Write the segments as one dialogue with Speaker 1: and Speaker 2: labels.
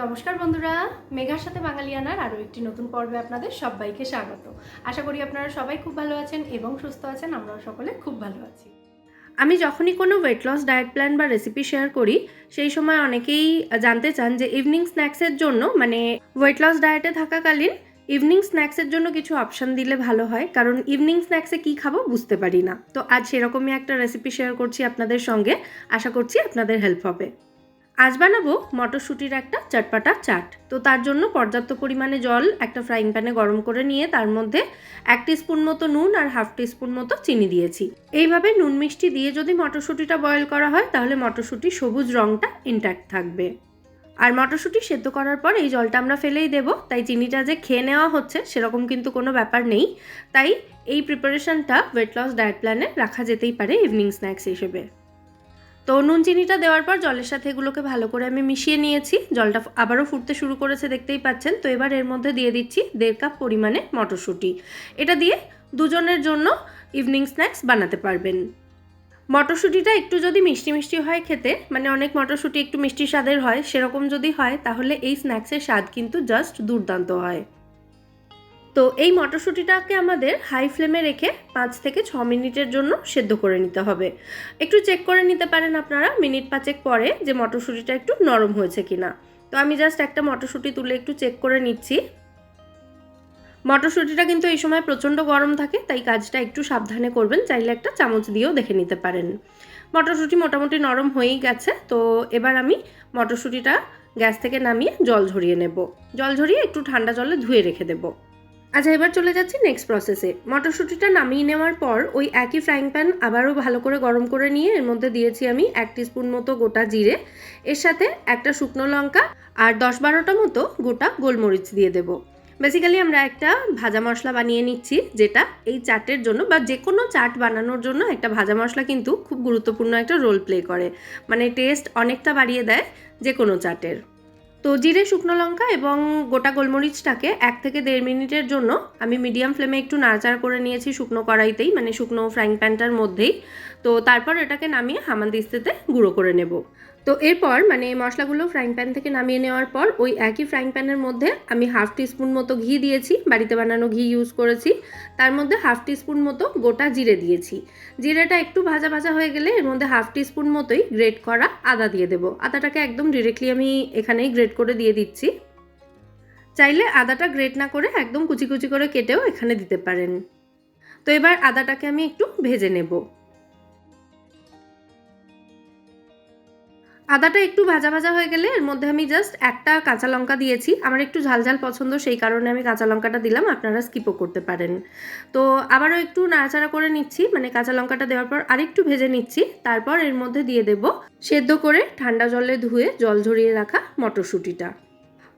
Speaker 1: নমস্কার বন্ধুরা, মেঘার সাথে বাঙালিয়ানার আরও একটি নতুন পর্বে আপনাদের সবাইকে স্বাগত। আশা করি আপনারা সবাই খুব ভালো আছেন এবং সুস্থ আছেন, আমরাও সকলে খুব ভালো আছি। আমি যখনই কোনো ওয়েট লস ডায়েট প্ল্যান বা রেসিপি শেয়ার করি, সেই সময় অনেকেই জানতে চান যে ইভিনিং স্ন্যাক্সের জন্য মানে ওয়েট লস ডায়েটে থাকাকালীন ইভিনিং স্ন্যাক্সের জন্য কিছু অপশান দিলে ভালো হয়, কারণ ইভিনিং স্ন্যাক্সে কী খাব বুঝতে পারি না। তো আজ সেরকমই একটা রেসিপি শেয়ার করছি আপনাদের সঙ্গে, আশা করছি আপনাদের হেল্প হবে। আজ বানাবো মটরশুঁটির একটা চটপাটা চাট। তো তার জন্য পর্যাপ্ত পরিমাণে জল, একটা ফ্রাইং প্যানে গরম করে নিয়ে তার মধ্যে এক স্পুন মতো নুন আর হাফ স্পুন মতো চিনি দিয়েছি। এইভাবে নুন মিষ্টি দিয়ে যদি মটরশুঁটিটা বয়েল করা হয়, তাহলে মটরশুঁটির সবুজ রঙটা ইনট্যাক্ট থাকবে। আর মটরশুঁটি সেদ্ধ করার পর এই জলটা আমরা ফেলেই দেব, তাই চিনিটা যে খেয়ে নেওয়া হচ্ছে সেরকম কিন্তু কোনো ব্যাপার নেই। তাই এই প্রিপারেশনটা ওয়েট লস ডায়েট প্ল্যানে রাখা যেতেই পারে ইভিনিং স্ন্যাক্স হিসেবে। তো নুন চিনিটা দেওয়ার পর জলের সাথে এগুলোকে ভালো করে আমি মিশিয়ে নিয়েছি। জলটা আবারও ফুটতে শুরু করেছে, দেখতেই পাচ্ছেন। তো এবার এর মধ্যে দিয়ে দিচ্ছি দেড় কাপ পরিমাণে মটরশুঁটি। এটা দিয়ে দুজনের জন্য ইভিনিং স্ন্যাক্স বানাতে পারবেন। মটরশুঁটিটা একটু যদি মিষ্টি মিষ্টি হয় খেতে মানে অনেক মটরশুঁটি একটু মিষ্টি স্বাদের হয়, সেরকম যদি হয়, তাহলে এই স্ন্যাক্সের স্বাদ কিন্তু জাস্ট দুর্দান্ত হয়। তো এই মটরশুঁটিটাকে আমাদের হাই ফ্লেমে রেখে পাঁচ থেকে ছ মিনিটের জন্য সেদ্ধ করে নিতে হবে। একটু চেক করে নিতে পারেন আপনারা মিনিট পাঁচেক পরে যে মটরশুঁটিটা একটু নরম হয়েছে কিনা। তো আমি জাস্ট একটা মটরশুঁটি তুলে একটু চেক করে নিচ্ছি। মটরশুঁটিটা কিন্তু এই সময় প্রচণ্ড গরম থাকে, তাই কাজটা একটু সাবধানে করবেন, চাইলে একটা চামচ দিয়েও দেখে নিতে পারেন। মটরশুঁটি মোটামুটি নরম হয়েই গেছে, তো এবার আমি মটরশুঁটিটা গ্যাস থেকে নামিয়ে জল ঝরিয়ে নেব। জল ঝরিয়ে একটু ঠান্ডা জলে ধুয়ে রেখে দেবো। আচ্ছা এবার চলে যাচ্ছি নেক্সট প্রসেসে মটরশুঁটিটা নামিয়ে নেওয়ার পর ওই একই ফ্রাইং প্যান আবারও ভালো করে গরম করে নিয়ে এর মধ্যে দিয়েছি আমি এক স্পুন মতো গোটা জিরে। এর সাথে একটা শুকনো লঙ্কা আর দশ বারোটা মতো গোটা গোলমরিচ দিয়ে দেব। বেসিক্যালি আমরা একটা ভাজা মশলা বানিয়ে নিচ্ছি, যেটা এই চাটের জন্য বা যে কোনো চাট বানানোর জন্য একটা ভাজা মশলা কিন্তু খুব গুরুত্বপূর্ণ একটা রোল প্লে করে। মানে টেস্ট অনেকটা বাড়িয়ে দেয় যে কোনো চাটের। তো জিরে, শুকনো লঙ্কা এবং গোটা গোলমরিচটাকে এক থেকে দেড় মিনিটের জন্য আমি মিডিয়াম ফ্লেমে একটু নাড়াচাড়া করে নিয়েছি শুকনো কড়াইতেই মানে শুকনো ফ্রাইং প্যানটার মধ্যেই। তো তারপর এটাকে নামিয়ে হামানদিস্তেতে গুঁড়ো করে নেব। তো এরপর মানে মশলাগুলো ফ্রাইং প্যান থেকে নামিয়ে নেওয়ার পর ওই একই ফ্রাইং প্যানের মধ্যে আমি হাফ টিস্পুন মতো ঘি দিয়েছি, বাড়িতে বানানো ঘি ইউজ করেছি। তার মধ্যে হাফ টিস্পুন মতো গোটা জিরে দিয়েছি। জিরেটা একটু ভাজা ভাজা হয়ে গেলে এর মধ্যে হাফ টিস্পুন মতোই গ্রেট করা আদা দিয়ে দেবো। আদাটাকে একদম ডিরেক্টলি আমি এখানেই গ্রেট করে দিয়ে দিচ্ছি। চাইলে আদাটা গ্রেট না করে একদম কুচি কুচি করে কেটেও এখানে দিতে পারেন। তো এবার আদাটাকে আমি একটু ভেজে নেব। আদাটা একটু ভাজা ভাজা হয়ে গেলে এর মধ্যে আমি জাস্ট একটা কাঁচা লঙ্কা দিয়েছি। আমার একটু ঝাল ঝাল পছন্দ, সেই কারণে আমি কাঁচা লঙ্কাটা দিলাম, আপনারা স্কিপও করতে পারেন। তো আবারও একটু নাড়াচাড়া করে নিচ্ছি মানে কাঁচা লঙ্কাটা দেওয়ার পর আরেকটু ভেজে নিচ্ছি, তারপর এর মধ্যে দিয়ে দেব সেদ্ধ করে ঠান্ডা জলে ধুয়ে জল ঝরিয়ে রাখা মটরশুঁটিটা।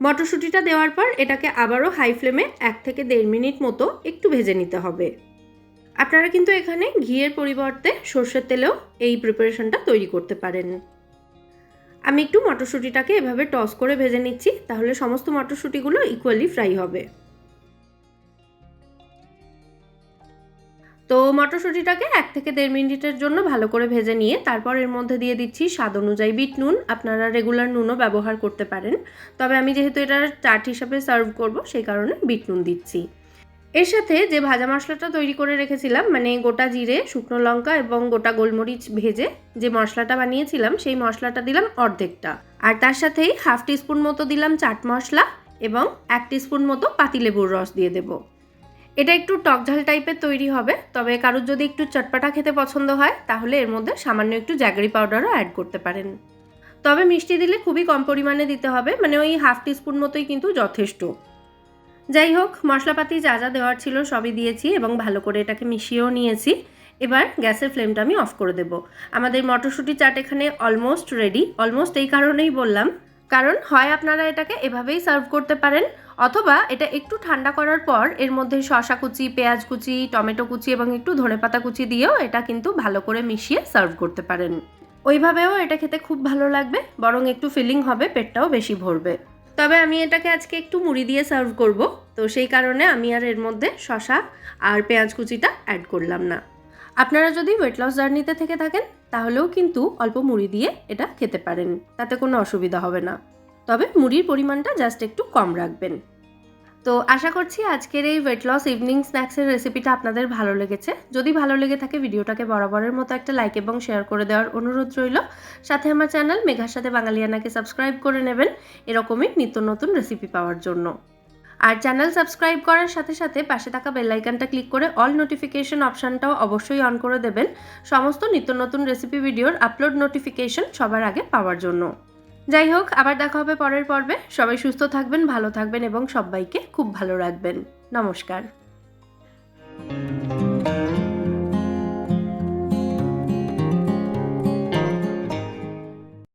Speaker 1: মটরশুঁটিটা দেওয়ার পর এটাকে আবারও হাই ফ্লেমে এক থেকে দেড় মিনিট মতো একটু ভেজে নিতে হবে। আপনারা কিন্তু এখানে ঘিয়ের পরিবর্তে সর্ষের তেলেও এই প্রিপারেশনটা তৈরি করতে পারেন। আমি একটু মটরশুঁটিটাকে এভাবে টস করে ভেজে নিচ্ছি, তাহলে সমস্ত মটরশুঁটিগুলো ইকুয়ালি ফ্রাই হবে। তো মটরশুঁটিটাকে এক থেকে দেড় মিনিটের জন্য ভালো করে ভেজে নিয়ে, তারপর এর মধ্যে দিয়ে দিচ্ছি স্বাদ অনুযায়ী বিট নুন। আপনারা রেগুলার নুনও ব্যবহার করতে পারেন। তবে আমি যেহেতু এটা চাট হিসাবে সার্ভ করব, সেই কারণে বিট নুন দিচ্ছি। এর সাথে যে ভাজা মশলাটা তৈরি করে রেখেছিলাম মানে গোটা জিরে, শুকনো লঙ্কা এবং গোটা গোলমরিচ ভেজে যে মশলাটা বানিয়েছিলাম, সেই মশলাটা দিলাম অর্ধেকটা। আর তার সাথেই হাফ টিস্পুন মতো দিলাম চাট মশলা এবং এক টিস্পুন মতো পাতিলেবুর রস দিয়ে দেব। এটা একটু টকঝাল টাইপের তৈরি হবে, তবে কারোর যদি একটু চটপাটা খেতে পছন্দ হয়, তাহলে এর মধ্যে সামান্য একটু জ্যাগরি পাউডারও অ্যাড করতে পারেন। তবে মিষ্টি দিলে খুবই কম পরিমাণে দিতে হবে মানে ওই হাফ টিস্পুন মতোই কিন্তু যথেষ্ট। যাই হোক, মশলাপাতি যা যা দেওয়ার ছিল সবই দিয়েছি এবং ভালো করে এটাকে মিশিয়েও নিয়েছি। এবার গ্যাসের ফ্লেমটা আমি অফ করে দেব। আমাদের মটরশুঁটি চাট এখানে অলমোস্ট রেডি অলমোস্ট এই কারণেই বললাম। কারণ হয় আপনারা এটাকে এভাবেই সার্ভ করতে পারেন, অথবা এটা একটু ঠান্ডা করার পর এর মধ্যে শশা কুচি, পেঁয়াজ কুচি, টমেটো কুচি এবং একটু ধনেপাতা কুচি দিয়েও এটা কিন্তু ভালো করে মিশিয়ে সার্ভ করতে পারেন। ওইভাবেও এটা খেতে খুব ভালো লাগবে, বরং একটু ফিলিং হবে, পেটটাও বেশি ভরবে। তবে আমি এটাকে আজকে একটু মুড়ি দিয়ে সার্ভ করব। তো সেই কারণে আমি আর এর মধ্যে শশা আর পেঁয়াজ কুচিটা অ্যাড করলাম না। আপনারা যদি ওয়েট লস জার্নিতে থেকে থাকেন, তাহলেও কিন্তু অল্প মুড়ি দিয়ে এটা খেতে পারেন। তাতে কোনো অসুবিধা হবে না। তবে মুড়ির পরিমাণটা জাস্ট একটু কম রাখবেন। তো আশা করছি আজকের এই ওয়েট লস ইভিনিং স্ন্যাক্সের রেসিপিটা আপনাদের ভালো লেগেছে। যদি ভালো লেগে থাকে ভিডিওটাকে বরাবরের মতো একটা লাইক এবং শেয়ার করে দেওয়ার অনুরোধ রইল। সাথে আমার চ্যানেল মেঘার সাথে বাঙালিয়ানাকে সাবস্ক্রাইব করে নেবেন। এরকমই নিত্য নতুন রেসিপি পাওয়ার জন্য। আর চ্যানেল সাবস্ক্রাইব করার সাথে সাথে পাশে থাকা বেলাইকানটা ক্লিক করে অল নোটিফিকেশন অপশানটাও অবশ্যই অন করে দেবেন। সমস্ত নিত্য নতুন রেসিপি ভিডিওর আপলোড নোটিফিকেশন সবার আগে পাওয়ার জন্য। যাই হোক, আবার দেখা হবে পরের পর্বে। সবাই সুস্থ থাকবেন, ভালো থাকবেন এবং সবাইকে খুব ভালো রাখবেন। নমস্কার।